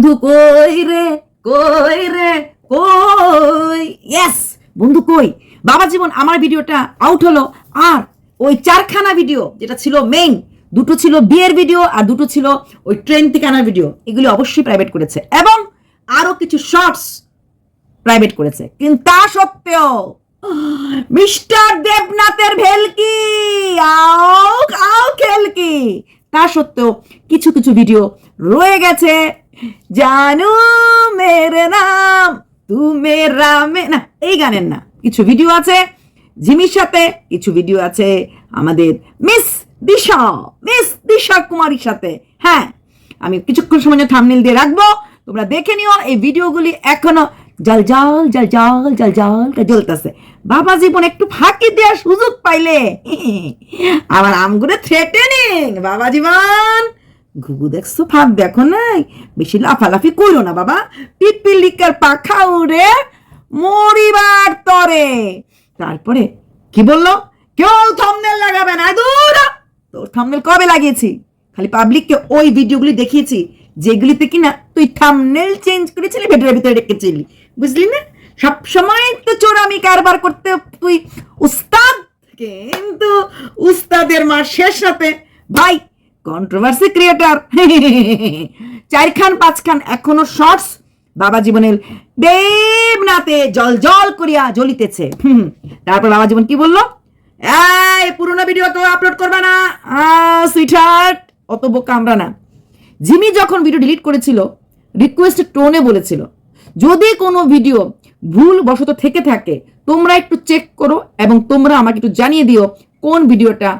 বন্ধু কই রে কই রে, কই? ইয়েস বন্ধু কই? বাবা জীবন, আমার ভিডিওটা আউট হলো। আর ওই চারখানা ভিডিও যেটা ছিল মেইন দুটো ছিল বিয়ের ভিডিও আর দুটো ছিল ওই ট্রেন থেকে আনার ভিডিও এগুলি অবশ্যই প্রাইভেট করেছে। এবং আরও কিছু শর্টস প্রাইভেট করেছে। কিন্তু তা সত্ত্বেও, মিস্টার দেবনাথের ভেলকি, আও আও খেলকি। তা সত্ত্বেও কিছু কিছু ভিডিও রয়ে গেছে। জানু মেরে নাম, তু মেরা মে, না, এই গানের না। কিছু ভিডিও আছে জিমির সাথে, কিছু ভিডিও আছে আমাদের মিস দিশা মিস দিশা কুমারীর সাথে। হ্যাঁ আমি কিছুক্ষণ সময় থামনেল দিয়ে রাখব। তোমরা দেখে নিও, এই ভিডিওগুলি এখনও জল জল জল জল জল জল জ্বলতেছে। বাবা জীবন একটু ফাঁকি দেওয়ার সুযোগ পাইলে। আমার আমগুলো থ্রেটেনিং বাবা জীবন। ঘুঘু দেখছ? ফাঁক দেখো নাই? বেশি লাফালাফি করো না, বাবা। পিপিলিকার পাখা উড়ে মরিবার তরে। তারপরে কি বলল? কেউ থামনেল লাগাবে না, দূর। তোর থামনেল কবে লাগিয়েছি? খালি পাবলিককে ওই ভিডিওগুলি দেখিয়েছি, যেগুলিতে কিনা তুই থামনেল চেঞ্জ করেছিলি ভিডিওর ভিতরে রেখেছিলি। বুঝলি না? সব সময় তো চোরামি কারবার করতে তুই উস্তাদ। কিন্তু উস্তাদের মার শেষ রাতে ভাই কন্ট্রোভার্সি ক্রিয়েটার চারখান, পাঁচখান, এখনও শর্টস বাবা জীবনের দেবনাতে জল জল করিয়া জ্বলিতেছে। তারপর বাবা জীবন কি বলল? এই, পুরোনো ভিডিও তো আপলোড করবে না। সুইটহার্ট অত বোকা আমরা না। জিমি যখন ভিডিও ডিলিট করেছিল রিকোয়েস্ট টোনে বলেছিল, যদি কোনো ভিডিও ভুল বশত থেকে থাকে, তোমরা একটু চেক করো এবং তোমরা আমাকে একটু জানিয়ে দিও কোন ভিডিওটা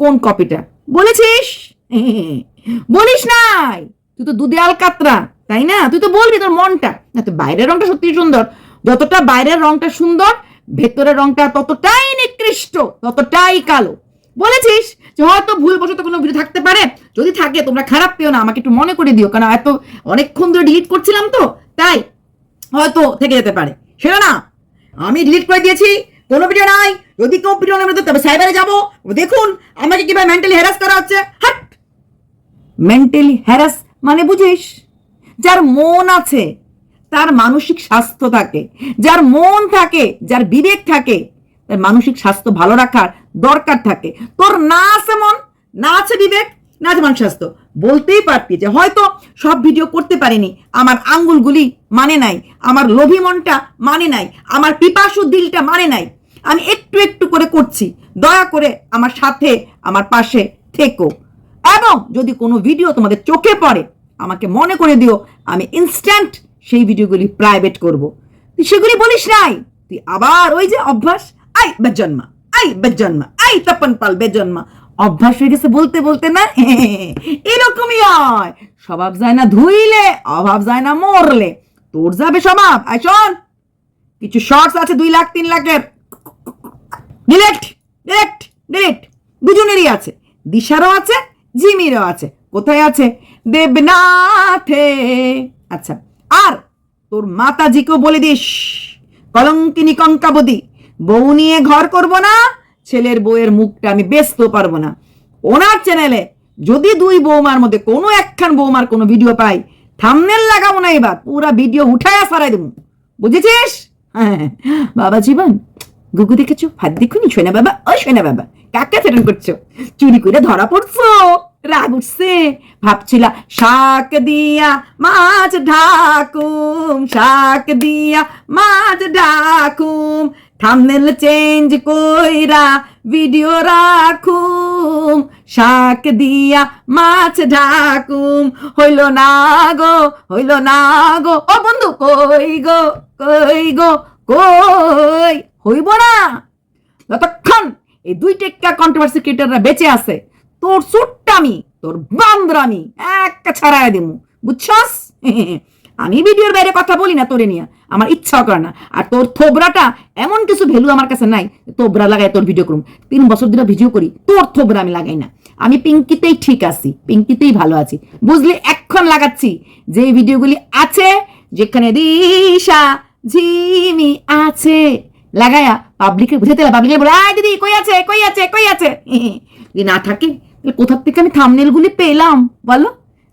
কোন কপিটা বলেছিস? বলিস নাই। তুই তো দুদিয়াল কাতরা তাই না? তুই তো বলবি তোর মনটা। না তো বাইরের রংটা সত্যি সুন্দর। যতটা বাইরের রংটা সুন্দর, ভেতরের রংটা ততটাই নিকৃষ্ট, ততটাই কালো। বলেছিস যে হয়তো ভুল বশত কোনো ভিডিও থাকতে পারে। যদি থাকে, তোমরা খারাপ পেও না, আমাকে একটু মনে করে দিও, কারণ এত অনেকক্ষণ ধরে ডিলিট করছিলাম তো, তাই হয়তো থেকে যেতে পারে। সেটা না, আমি ডিলিট করে দিয়েছি, কোনো ভিডিও নাই। যদি কেউ ভিডিও নেবে তবে সাইবারে যাব। দেখুন, আমাকে কীভাবে মেন্টালি হ্যারাস করা হচ্ছে। হাট! মেন্টালি হ্যারাস মানে বুঝিস? যার মন আছে, তার মানসিক স্বাস্থ্য থাকে। যার মন থাকে, যার বিবেক থাকে, তার মানসিক স্বাস্থ্য ভালো রাখার দরকার থাকে। তোর না আছে মন, না আছে বিবেক, না আছে মানসিক স্বাস্থ্য। বলতেই পারতি যে হয়তো সব ভিডিও করতে পারিনি, আমার আঙ্গুলগুলি মানে নাই, আমার লোভী মনটা মানে নাই, আমার পিপাসু দিলটা মানে নাই। আমি একটু একটু করে করছি, দয়া করে আমার সাথে, আমার পাশে থেকো। এবং যদি কোনো ভিডিও তোমাদের চোখে পড়ে, আমাকে মনে করে দিও, আমি ইনস্ট্যান্ট সেই ভিডিওগুলি প্রাইভেট করব। তুই সেগুলি বলিস নাই তুই আবার ওই যে অভ্যাস, আই বেজন্মা আই বেজন্মা, আই তপন পাল বেজন্মা। অভ্যাস হয়ে গেছে বলতে বলতে না, এরকমই হয়। স্বভাব যায় না ধুইলে, অভাব যায় না মরলে। তোর যাবে স্বভাব আয় শোন। কিছু শর্টস আছে দুই লাখ, তিন লাখের। ডিলেট ডিলেট ডিলেট দুজনেরই আছে। দিশারও আছে জিমিরও আছে। কোথায় আছে? দেবনাথে। আচ্ছা আর তোর মাতাজিকেও বলে দিস। কলঙ্কিনী কঙ্কাবতী, বউ নিয়ে ঘর করব না, ছেলের বউয়ের মুখটা আমি বেচতে পারব না। ওনার চ্যানেলে যদি দুই বৌমার মধ্যে কোনো একখান বৌমার কোনো ভিডিও পাই থামনেল লাগাবো না এবার, পুরা ভিডিও উঠায় সারাই দেবো। বুঝেছিস? হ্যাঁ বাবা জীবন গুগু দেখেছ? হাত দেখুনি? সোনা বাবা? ও সোনা বাবা, কাকে ফেরন করছ? চুরি করে ধরা পড়ছো? রাগ উঠছে ভাবছিলা, শাক দিয়া মাছ ঢাকুম শাক দিয়া মাছ ঢাকুম থামনেল চেঞ্জ কইরা ভিডিও রাখুম, শাক দিয়া মাছ ঢাকুম হইল না গো, হইল না গো, ও বন্ধু কই গো কই গো, কই, হইব না। যতক্ষণ এই দুই টেক্কা কন্ট্রোভার্সি ক্রিয়েটাররা বেঁচে আছে তোর সুট্টামি, তোর বান্দ্রামি একটা ছাড়াই দিমু, বুঝছস? আমি ভিডিওর বাইরে কথা বলি না তোরে নিয়ে, আমার ইচ্ছাও করে না। আর তোর থোবরাটা এমন কিছু ভ্যালু আমার কাছে নাই তোবরা লাগাই তোর ভিডিও করুম। তিন বছর ধরে ভিডিও করি, তোর থোবরা আমি লাগাই না। আমি পিঙ্কিতেই ঠিক আছি, পিঙ্কিতেই ভালো আছি। বুঝলি, এখন লাগাচ্ছি যে ভিডিওগুলি আছে, যেখানে দিশা ঝিমি আছে। লাগায়া পাবলিকে বুঝাতে পাবলিকে বলে, আয় দিদি, কই আছে কই আছে কই আছে? যদি না থাকে কোথার থেকে আমি থামনেলগুলি পেলাম, বলো?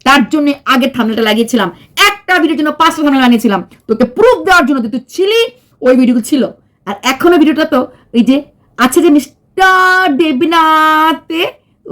তার জন্য আগে থামনেলটা লাগিয়েছিলাম। একটা ভিডিওর জন্য পাঁচটা থামনেল বানিয়েছিলাম। তোকে প্রুফ দেওয়ার জন্য তুই ছিলি, ওই ভিডিও ছিল। আর এখনও ভিডিওটা তো এই যে আছে যে মিস্টার দেবনাথে,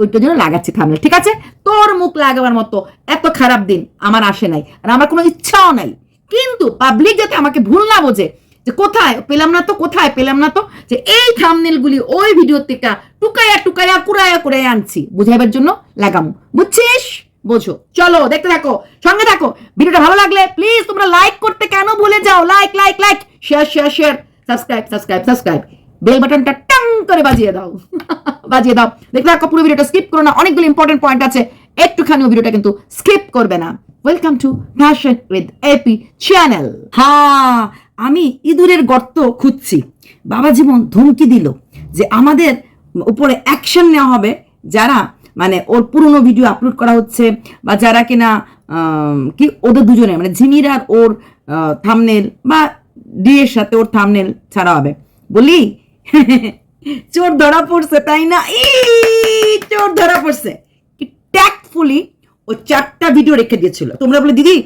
ওইটার জন্য লাগাচ্ছি থামলে ঠিক আছে? তোর মুখ লাগাবার মতো এত খারাপ দিন আমার আসে নাই, আর আমার কোনো ইচ্ছাও নাই। কিন্তু পাবলিক যাতে আমাকে ভুল না বোঝে যে কোথায়? পেলাম না তো কোথায়? পেলাম না তো? যে এই থামনেলগুলি ওই ভিডিও থেকে টুকাইয়া টুকাইয়া কুড়াইয়া কুড়াইয়া আনছি। বুঝাইবার জন্য লাগামু। বুঝছিস? বোঝো। চলো, দেখতে থাকো, সঙ্গে থাকো। ভিডিওটা ভালো লাগলে প্লিজ তোমরা লাইক করতে কেন ভুলে যাও? Like like like share share share subscribe subscribe subscribe bell বাটনটা টাং করে বাজিয়ে দাও। বাজিয়ে দাও। দেখতে থাকো, পুরো ভিডিওটা স্কিপ করো না। অনেকগুলো ইম্পর্টেন্ট পয়েন্ট আছে। একটুখানিও ভিডিওটা কিন্তু স্কিপ করবে না। Welcome to fashion with AP channel হ্যাঁ। আমি ইঁদুরের গর্ত খুঁজছি। বাবা জীবন ধমকি দিল যে আমাদের উপরে অ্যাকশন নেওয়া হবে, যারা মানে ওর পুরনো ভিডিও আপলোড করা হচ্ছে বা যারা কিনা কি ওদের দুজনে মানে ঝিমির আর ওর থামনেল বা ডিয়ের সাথে ওর থামনেল ছাড়া হবে। বলি, চোর ধরা পড়ছে, তাই না? ই, চোর ধরা পড়ছে। ট্যাক্টফুলি ও চারটা ভিডিও রেখে দিয়েছিল। তোমরা বলে, দিদি,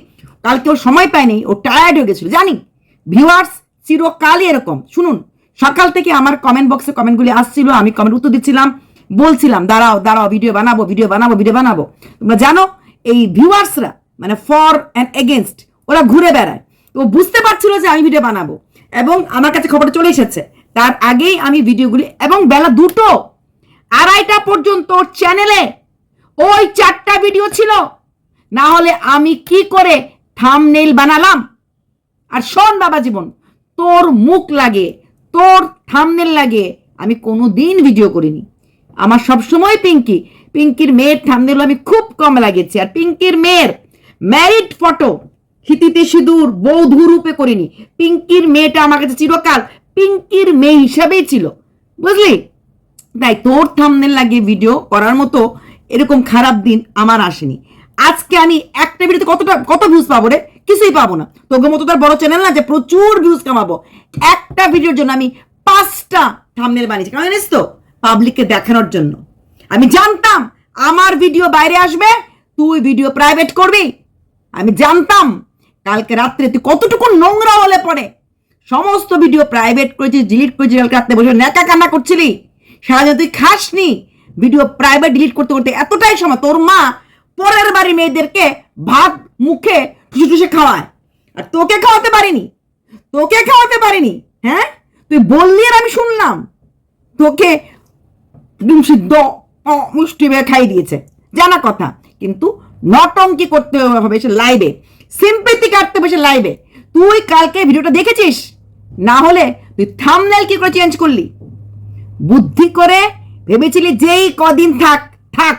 কালকে ওর সময় পায়নি ও টায়ার্ড হয়ে গেছিল। জানি ভিউয়ার্স, চিরকালই এরকম। শুনুন, সকাল থেকে আমার কমেন্ট বক্সে কমেন্টগুলি আসছিল, আমি কমেন্ট উত্তর দিচ্ছিলাম, বলছিলাম, দাঁড়াও দাঁড়াও ভিডিও বানাবো ভিডিও বানাবো ভিডিও বানাবো। তোমরা জানো, এই ভিউয়ার্সরা মানে ফর অ্যান্ড এগেনস্ট ওরা ঘুরে বেড়ায়। তো বুঝতে পারছিল যে আমি ভিডিও বানাবো, এবং আমার কাছে খবরটা চলে এসেছে। তার আগেই আমি ভিডিওগুলি এবং বেলা দুটো, আড়াইটা পর্যন্ত ওর চ্যানেলে ওই চারটা ভিডিও ছিল। না হলে আমি কি করে থামনেল বানালাম? আর শোন বাবা জীবন, তোর মুখ লাগে, তোর থামনেল লাগে, আমি কোনো দিন ভিডিও করিনি। আমার সবসময় পিঙ্কি, পিঙ্কির মেয়ের থামনেল আমি খুব কম লাগিয়েছি। আর পিঙ্কির মেয়ের ম্যারিড ফটো হিতিতে সিঁদুর বৌধু রূপে করিনি। পিঙ্কির মেয়েটা আমার কাছে চিরকাল পিঙ্কির মেয়ে হিসাবেই ছিল। বুঝলি? তাই তোর থামনেল লাগিয়ে ভিডিও করার মতো এরকম খারাপ দিন আমার আসেনি। আজকে আমি একটা ভিডিওতে কতটা কত ভিউজ পাবো রে? কিছুই পাবো না। তোকে মতো তার বড় চ্যানেল না যে প্রচুর ভিউজ কামাবো। একটা ভিডিওর জন্য আমি পাঁচটা থামনেল বানিয়েছি। কারণ জানিস তো পাবলিককে দেখানোর জন্য। আমি জানতাম আমার ভিডিও বাইরে আসবে, তুই ভিডিও প্রাইভেট করবি। আমি জানতাম কালকে রাত্রে তুই কতটুকু নোংরা হলে পড়ে সমস্ত ভিডিও প্রাইভেট করেছিস ডিলিট করেছিস কালকে রাত্রে বসে নেকা কান্না করছিলি। সারাদিন তুই খাসনি ভিডিও প্রাইভেট ডিলিট করতে করতে। এতটাই সময় তোর মা পরের বাড়ি মেয়েদেরকে ভাত মুখে ঠুসে ঠুসে খাওয়ায়। আর তোকে খাওয়াতে পারিনি। তোকে খাওয়াতে পারিনি। হ্যাঁ? তুই বললি আর আমি শুনলাম। তোকে ডিম সিদ্ধ মিষ্টি খাই দিয়েছে। জানা কথা। কিন্তু নটঙ্কি করতে হবে সে লাইভে সিম্পেথি কাটতে বসে লাইভে তুই কালকে ভিডিওটা দেখেছিস? না হলে তুই থামনেল কি করে চেঞ্জ করলি? বুদ্ধি করে ভেবেছিলি যেই কদিন থাক থাক।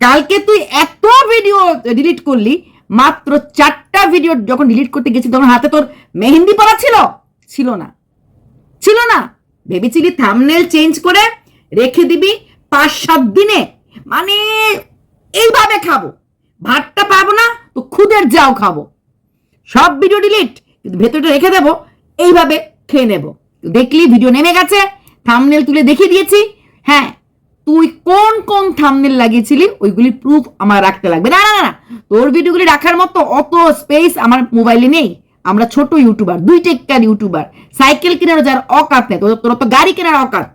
কালকে তুই এত ভিডিও ডিলিট করলি মাত্র চারটা ভিডিও যখন ডিলিট করতে গেছি, তখন হাতে তোর মেহেন্দি পড়া ছিল? ছিল না। ছিল না। ভেবেছিলি থামনেল চেঞ্জ করে রেখে দিবি পাঁচ, সাত দিনে? মানে এইভাবে খাব। ভাতটা পাবো না, তো খুদের যাও খাব। সব ভিডিও ডিলিট কিন্তু ভেতরটা রেখে দেবো, এইভাবে খেয়ে নেব। দেখলি ভিডিও নেমে গেছে থামনেল তুলে দেখিয়ে দিয়েছি। হ্যাঁ তুই কোন কোন থামনেল লাগিয়েছিলি ওইগুলি প্রুফ আমার রাখতে লাগবে। না না না, তোর ভিডিওগুলি রাখার মতো অত স্পেস আমার মোবাইলে নেই। আমরা ছোট ইউটিউবার দুই টেক্কার ইউটিউবার সাইকেল কেনার যার অকাত নেই তোর তো গাড়ি কেনার অকাত।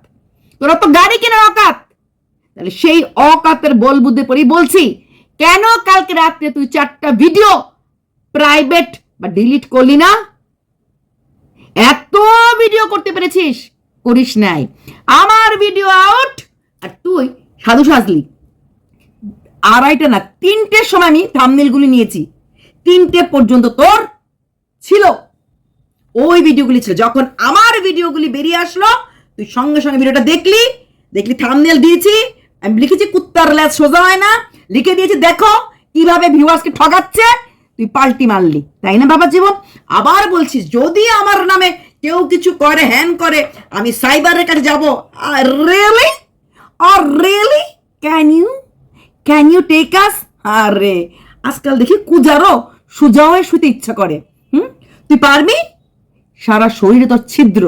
তোর তো গাড়ি কেনার অকাত। তাহলে সেই অকাতের বল বুদ্ধি পরেই বলছি কেন কালকে রাত্রে তুই চারটা ভিডিও প্রাইভেট বা ডিলিট করলি না? এত ভিডিও করতে পেরেছিস করিস নাই। আমার ভিডিও আউট আর তুই সাধু সাজলি। আড়াইটা না, তিনটের সময় আমি থামনেলগুলি নিয়েছি। তিনটে পর্যন্ত তোর ছিল। ওই ভিডিওগুলি ছিল। যখন আমার ভিডিওগুলি বেরিয়ে আসলো, তুই সঙ্গে সঙ্গে ভিডিওটা দেখলি। দেখলি থামনেল দিয়েছি। আমি লিখেছি, কুত্তার ল্যাজ সোজা হয় না। লিখে দিয়েছি, দেখো কীভাবে ভিউয়ার্সকে ঠগাচ্ছে। তুই পাল্টি মারলি। তাই না বাবা জীবন? আবার বলছিস, যদি আমার নামে কেউ কিছু করে হ্যান করে, আমি সাইবারের কাছে যাব। Really R really can you can you take us আরে, আজকাল দেখি কুজারও সোজা হয়ে শুতে ইচ্ছা করে। হুম? তুই পারবি? সারা শরীরে তোর ছিদ্র।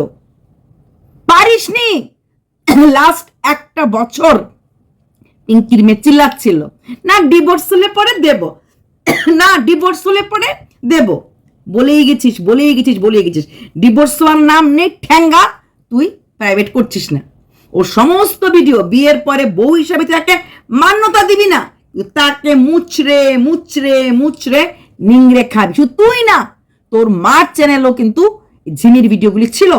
পারিসনি লাস্ট একটা বছর পিঙ্কির মেয়ে চিল্লাচ্ছিল। না ডিভোর্স হলে পরে দেব। না ডিভোর্স হলে পরে দেব। বলেই গেছিস বলেই গেছিস বলেই গেছিস। ডিভোর্স হওয়ার নাম নেই, ঠ্যাঙ্গা। তুই প্রাইভেট করছিস না। ওর সমস্ত ভিডিও বিয়ের পরে বউ হিসাবে তাকে মান্যতা দিবি না। তাকে মুচড়ে মুচড়ে মুচড়ে নিংড়ে খাবি। শুধু তুই না, তোর মার চ্যানেলও কিন্তু ঝিমির ভিডিওগুলি ছিল।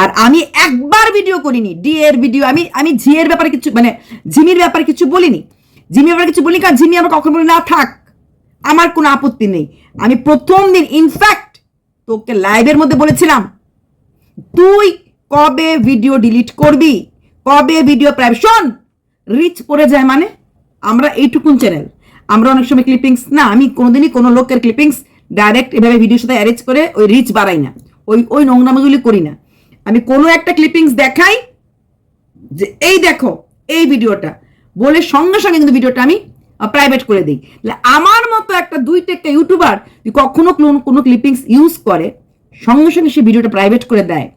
আর আমি একবার ভিডিও করিনি ডি এর ভিডিও আমি আমি ঝি এর ব্যাপারে কিছু মানে ঝিমির ব্যাপারে কিছু বলিনি। ঝিমির ব্যাপারে কিছু বলিনি, কারণ ঝিমি আমার কখনো বলি না, থাক, আমার কোনো আপত্তি নেই। আমি প্রথম দিন ইনফ্যাক্ট তোকে লাইভের মধ্যে বলেছিলাম। তুই কবে ভিডিও ডিলিট করবি? কবে ভিডিও প্রাইভেট শোন রিচ পড়ে যায় মানে? আমরা এইটুকুন চ্যানেল আমরা অনেক সময় ক্লিপিংস না, আমি কোনোদিনই কোনো লোকের ক্লিপিংস ডাইরেক্ট এভাবে ভিডিওর সাথে অ্যারেঞ্জ করে ওই রিচ বাড়াই না। ওই ওই নোংরামিগুলি করি না। আমি কোনো একটা ক্লিপিংস দেখাই যে এই দেখো, এই ভিডিওটা বলে সঙ্গে সঙ্গে কিন্তু ভিডিওটা আমি প্রাইভেট করে দিই। তাহলে আমার মতো একটা দুই টেকটা ইউটিউবার কখনো কোনো ক্লিপিংস ইউজ করে, সঙ্গে সঙ্গে সেই ভিডিওটা প্রাইভেট করে দেয়।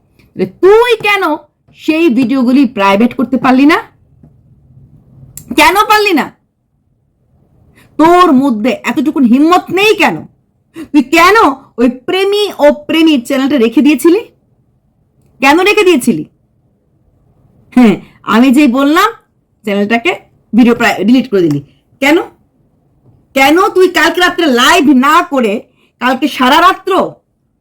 তুই কেন সেই ভিডিওগুলি প্রাইভেট করতে পারলি না? কেন পারলি না? তোর মধ্যে এতটুকুন হিম্মত নেই কেন? তুই কেন ওই প্রেমী ও প্রেমীর চ্যানেলটা রেখে দিয়েছিলি? কেন রেখে দিয়েছিলি? হ্যাঁ আমি যেই বললাম চ্যানেলটাকে ভিডিও প্রায় ডিলিট করে দিলি। কেন? কেন তুই কালকে রাত্রে লাইভ না করে, কালকে সারা রাত্র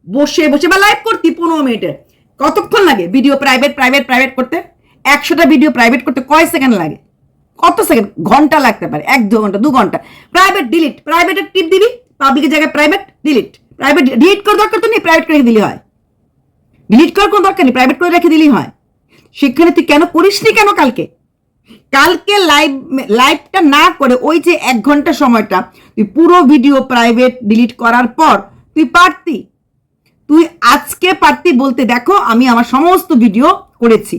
বসে বসে বা লাইভ করতি পনেরো মিনিটের? কতক্ষণ লাগে ভিডিও প্রাইভেট প্রাইভেট প্রাইভেট করতে? একশোটা ভিডিও প্রাইভেট করতে কয় সেকেন্ড লাগে? কত সেকেন্ড ঘণ্টা লাগতে পারে, এক, দু ঘণ্টা দু ঘণ্টা। প্রাইভেট ডিলিট প্রাইভেটের টিপ দিবি পাবলিকের জায়গায় প্রাইভেট ডিলিট প্রাইভেট ডিলিট করে দরকার তো নেই প্রাইভেট করে দিলি হয়। ডিলিট করার কোনো দরকার নেই প্রাইভেট করে রেখে দিলেই হয়। সেখানে তুই কেন করিসনি কেন কালকে? কালকে লাইভ লাইভটা না করে ওই যে এক ঘণ্টা সময়টা, তুই পুরো ভিডিও প্রাইভেট ডিলিট করার পর তুই পারতি? তুই আজকে পারতি বলতে দেখো, আমি আমার সমস্ত ভিডিও করেছি।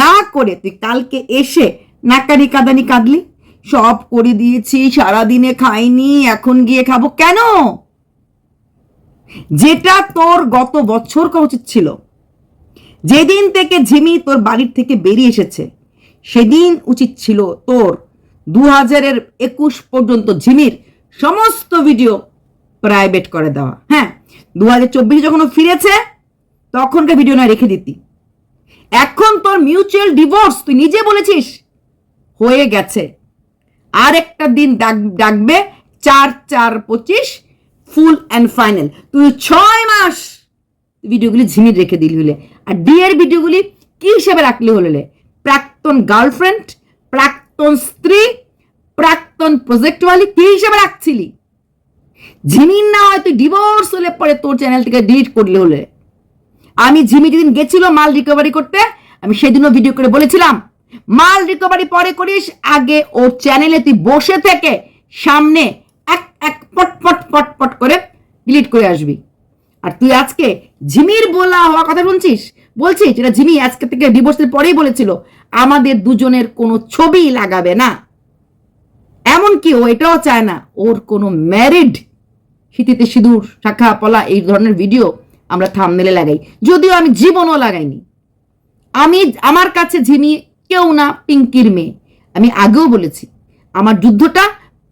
না করে তুই কালকে এসে নাকানি কাদানি কাঁদলি। সব করে দিয়েছি, সারাদিনে খাইনি, এখন গিয়ে খাব কেন? যেটা তোর গত বছর করা উচিত ছিল। যেদিন থেকে ঝিমি তোর বাড়ির থেকে বেরিয়ে এসেছে, সেদিন উচিত ছিল তোর। দু হাজারের একুশ পর্যন্ত ঝিমির সমস্ত ভিডিও প্রাইভেট করে দেওয়া। হ্যাঁ দু হাজার চব্বিশে যখন ও ফিরেছে, তখনকার ভিডিও না রেখে দিতি। এখন তোর মিউচুয়াল ডিভোর্স তুই নিজে বলেছিস, হয়ে গেছে। আর একটা দিন ডাক- ডাকবে, চার চার, পঁচিশ ফুল অ্যান্ড ফাইনাল তুই ছয় মাস ভিডিওগুলি ঝিমির রেখে দিলি হলে। আর ডিয়ের ভিডিওগুলি কি হিসেবে রাখলি হলে প্রাক্তন গার্লফ্রেন্ড প্রাক্তন স্ত্রী, প্রাক্তন প্রজেক্টওয়ালি কি হিসেবে রাখছিলি? ঝিমির না হয় তুই ডিভোর্স হলে পরে তোর চ্যানেল থেকে ডিলিট করলে হলে। আমি ঝিমি যেদিন গেছিল মাল রিকভারি করতে, আমি সেদিনও ভিডিও করে বলেছিলাম, মাল রিকভারি পরে করিস, আগে ওর চ্যানেলে তুই বসে থেকে সামনে এক এক পট পট পট পট করে ডিলিট করে আসবি। আর তুই আজকে ঝিমির বলা হওয়া কথা শুনছিস? বলছিস এটা ঝিমি আজকে থেকে ডিভোর্সের পরেই বলেছিল, আমাদের দুজনের কোনো ছবি লাগাবে না। এমনকি ও এটাও চায় না, ওর কোনো ম্যারিড শীতিতে সিঁদুর, শাখা, পলা এই ধরনের ভিডিও আমরা থামনেলে লাগাই। যদিও আমি জীবনও লাগাইনি। আমি, আমার কাছে ঝিমি কেউ না, পিঙ্কির মেয়ে। আমি আগেও বলেছি, আমার যুদ্ধটা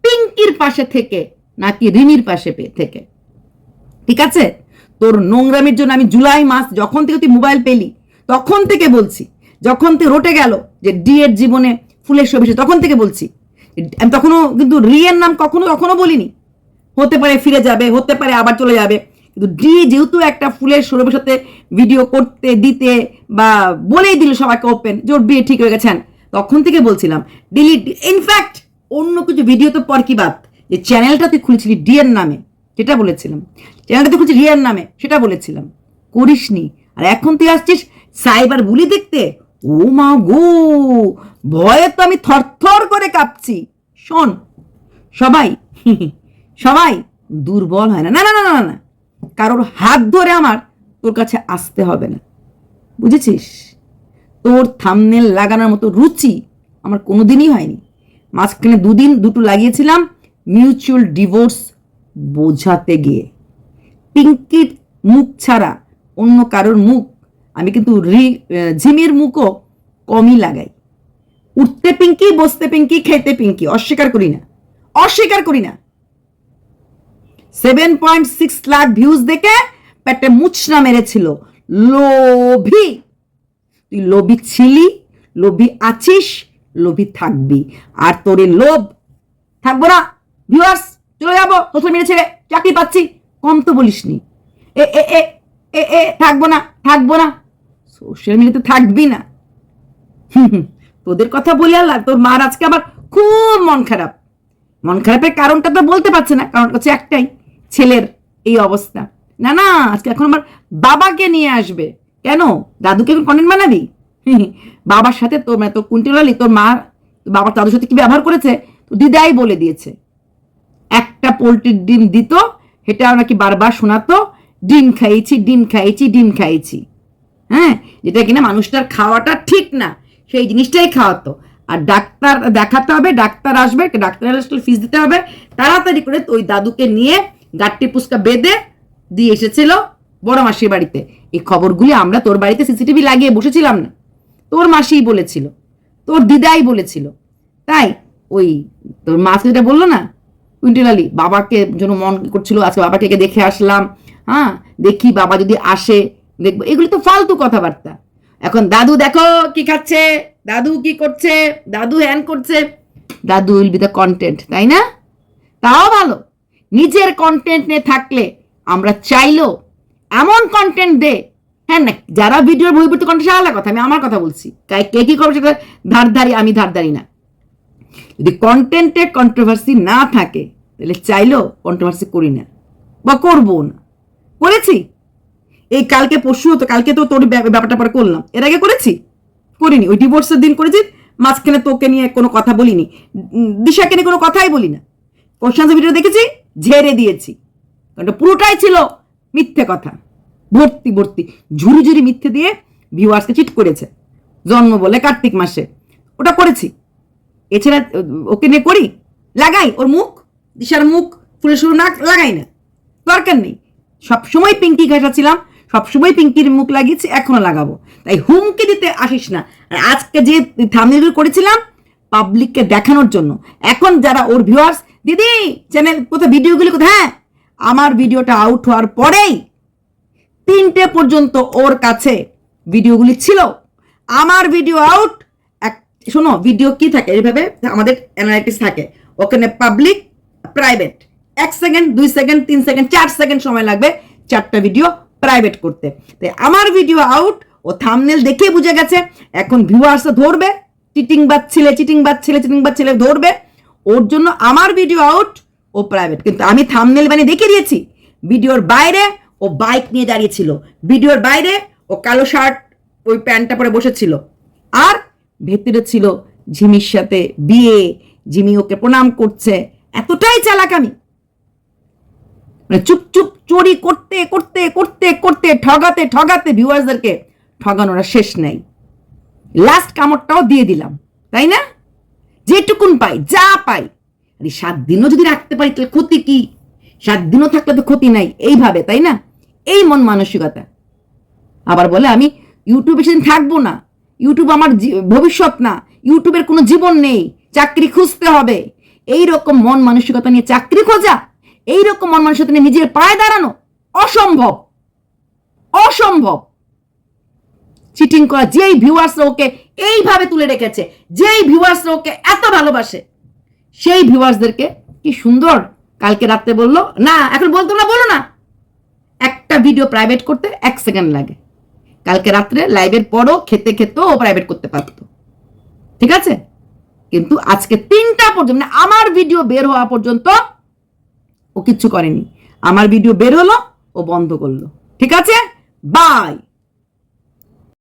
পিঙ্কির পাশে থেকে নাকি রিমির পাশে থেকে। ঠিক আছে? তোর নোংরামির জন্য আমি জুলাই মাস যখন থেকে তুই মোবাইল পেলি, তখন থেকে বলছি, যখন তুই রটে গেল যে ডি জীবনে ফুলের ছবি তখন থেকে বলছি। আমি তখনও কিন্তু রিয়ের নাম কখনো তখনও বলিনি। হতে পারে ফিরে যাবে, হতে পারে আবার চলে যাবে। কিন্তু ডি যেহেতু একটা ফুলের সৌরভের সাথে ভিডিও করতে, দিতে বা বলেই দিল সবাইকে ওপেন যে ওর বিয়ে ঠিক হয়ে গেছেন তখন থেকে বলছিলাম ডিলিট ইনফ্যাক্ট অন্য কিছু ভিডিও তো পর কি বাদ? যে চ্যানেলটা তুই খুলেছিলি ডি নামে, সেটা বলেছিলাম। চ্যানেলটা তুই খুলছি রিয়ার নামে, সেটা বলেছিলাম। করিসনি। আর এখন তুই আসছিস সাইবার বুলি দেখতে? ও মা গো! ভয়ে তো আমি থরথর করে কাঁপছি। শোন, সবাই সবাই দুর্বল হয় না। না না না না না কারোর হাত ধরে আমার তোর কাছে আসতে হবে না। বুঝেছিস? তোর থামনেল লাগানোর মতো রুচি আমার কোনোদিনই হয়নি। মাঝখানে দুদিন দুটো লাগিয়েছিলাম মিউচুয়াল ডিভোর্স বোঝাতে গিয়ে। পিঙ্কির মুখ ছাড়া অন্য কারোর মুখ আমি কিন্তু রি ঝিমির মুখও কমই লাগাই। উঠতে পিঙ্কি, বসতে পিঙ্কি, খেতে পিঙ্কি, অস্বীকার করি না। অস্বীকার করি না। Seven point six lakh views দেখে পেটে মুচনা মেরেছিল। লোভী। তুই লোভী ছিলি, লোভী আছিস, লোভী থাকবি। আর তোর লোভ থাকব না। ভিউয়ার্স চলে যাব সোশ্যাল মিডিয়া ছেড়ে চাকরি পাচ্ছি। কম তো বলিসনি। এ এ এ এ এ, থাকব না থাকব না। সোশ্যাল মিডিয়াতে থাকবি না। তোদের কথা বলে আর লাভ তোর মার আজকে আবার খুব মন খারাপ। মন খারাপের কারণটা তো বলতে পারছে না, কারণ হচ্ছে একটাই। ছেলের এই অবস্থা। না না, আজকে এখন আমার বাবাকে নিয়ে আসবে। কেন? দাদুকে এখন কন্টেন্ট বানাবি? বাবার সাথে তোর মানে তোর কুন্টিলালি তোর মা, বাবার দাদুর সাথে কি ব্যবহার করেছে? তো দিদাই বলে দিয়েছে। একটা পোলট্রির ডিম দিত সেটা নাকি বারবার শোনাতো, ডিম খাইছি ডিম খাইছি ডিম খাইছি হ্যাঁ যেটা কিনা মানুষটার খাওয়াটা ঠিক না, সেই জিনিসটাই খাওয়াতো। আর ডাক্তার দেখাতে হবে, ডাক্তার আসবে, ডাক্তার আসলে ফিস দিতে হবে। তাড়াতাড়ি করে ওই দাদুকে নিয়ে গাট্টি পুচকা বেঁধে দিয়ে এসেছিল বড় মাসির বাড়িতে। এই খবরগুলি আমরা তোর বাড়িতে সিসিটিভি লাগিয়ে বসেছিলাম না। তোর মাসিই বলেছিল, তোর দিদাই বলেছিল। তাই ওই তোর মা যেটা বলল না, কুইন্টেল আলী, বাবাকে জন্য মন করছিল, আজকে বাবাকে দেখে আসলাম। হ্যাঁ দেখি বাবা যদি আসে, দেখব। এগুলি তো ফালতু কথাবার্তা। এখন দাদু দেখো কি খাচ্ছে, দাদু কি করছে, দাদু হ্যান করছে। দাদু উইল বি দ্য কন্টেন্ট, তাই না? তাও ভালো। নিজের কন্টেন্ট নিয়ে থাকলে আমরা চাইলেও এমন কন্টেন্ট দে। হ্যাঁ না, যারা ভিডিওর বহির্ভূত কন্টেন্ট আলাদা কথা, আমি আমার কথা বলছি। তাই কে কি করবে সেটা ধারধারি, আমি ধারধারি না। যদি কন্টেন্টে কন্ট্রোভার্সি না থাকে, তাহলে চাইলেও কন্ট্রোভার্সি করি না, বা করব না। করেছি? এই কালকে পরশু তো, কালকে তো তোর ব্যা- ব্যাপারটা পরে করলাম। এর আগে করেছি? করিনি। ওই ডিভোর্সের দিন করেছি, মাঝখানে তোকে নিয়ে কোনো কথা বলিনি। দিশাকে নিয়ে কোনো কথাই বলি না কোশ্চান্স ভিডিও দেখেছি? ঝেড়ে দিয়েছি। কারণ পুরোটাই ছিল মিথ্যে কথা। ভর্তি ভর্তি। ঝুরি ঝুরি মিথ্যে দিয়ে ভিউয়ার্সকে চিট করেছে। জন্ম বলে কার্তিক মাসে। ওটা করেছি। এছাড়া ওকে নিয়ে করি? লাগাই। ওর মুখ, দিশার মুখ ফুলে শুরু না লাগাই না। দরকার নেই। সবসময় পিঙ্কি ঘাসাছিলাম সবসময় পিঙ্কির মুখ লাগিয়েছি এখনও লাগাবো। তাই হুমকি দিতে আসিস না। আজকে যে থামনেলগুলো করেছিলাম পাবলিককে দেখানোর জন্য। এখন যারা ওর ভিউয়ার্স দিদি চ্যানেল কোথায়? ভিডিওগুলি কোথায়? হ্যাঁ আমার ভিডিওটা আউট হওয়ার পরেই তিনটে পর্যন্ত ওর কাছে ভিডিওগুলি ছিল। আমার ভিডিও আউট এক, শোনো ভিডিও কি থাকে? এইভাবে আমাদের অ্যানালাইটিস থাকে। ওখানে পাবলিক প্রাইভেট এক সেকেন্ড দুই সেকেন্ড তিন সেকেন্ড চার সেকেন্ড সময় লাগবে চারটা ভিডিও প্রাইভেট করতে। তাই আমার ভিডিও আউট ও থামনেল দেখে বুঝে গেছে। এখন ভিউ ভিউয়ার্সে ধরবে। চিটিং বাদ ছেলে চিটিং বাদ ছেলে চিটিং বাদ ছেলে ধরবে। ওর জন্য আমার ভিডিও আউট ও প্রাইভেট কিন্তু আমি থামনেল বানিয়ে দেখিয়ে দিয়েছি। ভিডিওর বাইরে ও বাইক নিয়ে দাঁড়িয়েছিল। ভিডিওর বাইরে ও কালো শার্ট ওই প্যান্টটা পরে বসেছিল। আর ভেতরে ছিল ঝিমির সাথে বিয়ে। ঝিমি ওকে প্রণাম করছে। এতটাই চালাক আমি মানে চুপ চুপ চুরি করতে করতে করতে করতে, ঠগাতে ঠগাতে ভিউয়ার্সদেরকে ঠগানোর শেষ নেই। লাস্ট কামড়টাও দিয়ে দিলাম। তাই না? যেটুকুন পাই, যা পাই। আরে সাত দিনও যদি রাখতে পারি, তাহলে ক্ষতি কি? সাত দিনও থাকলে তো ক্ষতি নাই, এইভাবে, তাই না? এই মন মানসিকতা। আবার বলে, আমি ইউটিউবে সেদিন থাকব না। ইউটিউব আমার ভবিষ্যৎ না। ইউটিউবের কোনো জীবন নেই, চাকরি খুঁজতে হবে। এই রকম মন মানসিকতা নিয়ে চাকরি খোঁজা এই রকম মন মানসিকতা নিয়ে নিজের পায়ে দাঁড়ানো, অসম্ভব। অসম্ভব। চিটিং করা, যেই ভিউয়ার্সরা ওকে এইভাবে তুলে রেখেছে। যেই ভিউয়ার্সরা ওকে এত ভালোবাসে, সেই ভিউয়ার্সদেরকে কি সুন্দর কালকে রাত্রে বলল? না, এখন বলতো না, বলো না। একটা ভিডিও প্রাইভেট করতে এক সেকেন্ড লাগে। কালকে রাত্রে লাইভের পরও খেতে খেতেও ও প্রাইভেট করতে পারতো। ঠিক আছে? কিন্তু আজকে তিনটা পর্যন্ত মানে আমার ভিডিও বের হওয়া পর্যন্ত ও কিচ্ছু করেনি। আমার ভিডিও বের হলো, ও বন্ধ করল। ঠিক আছে? বাই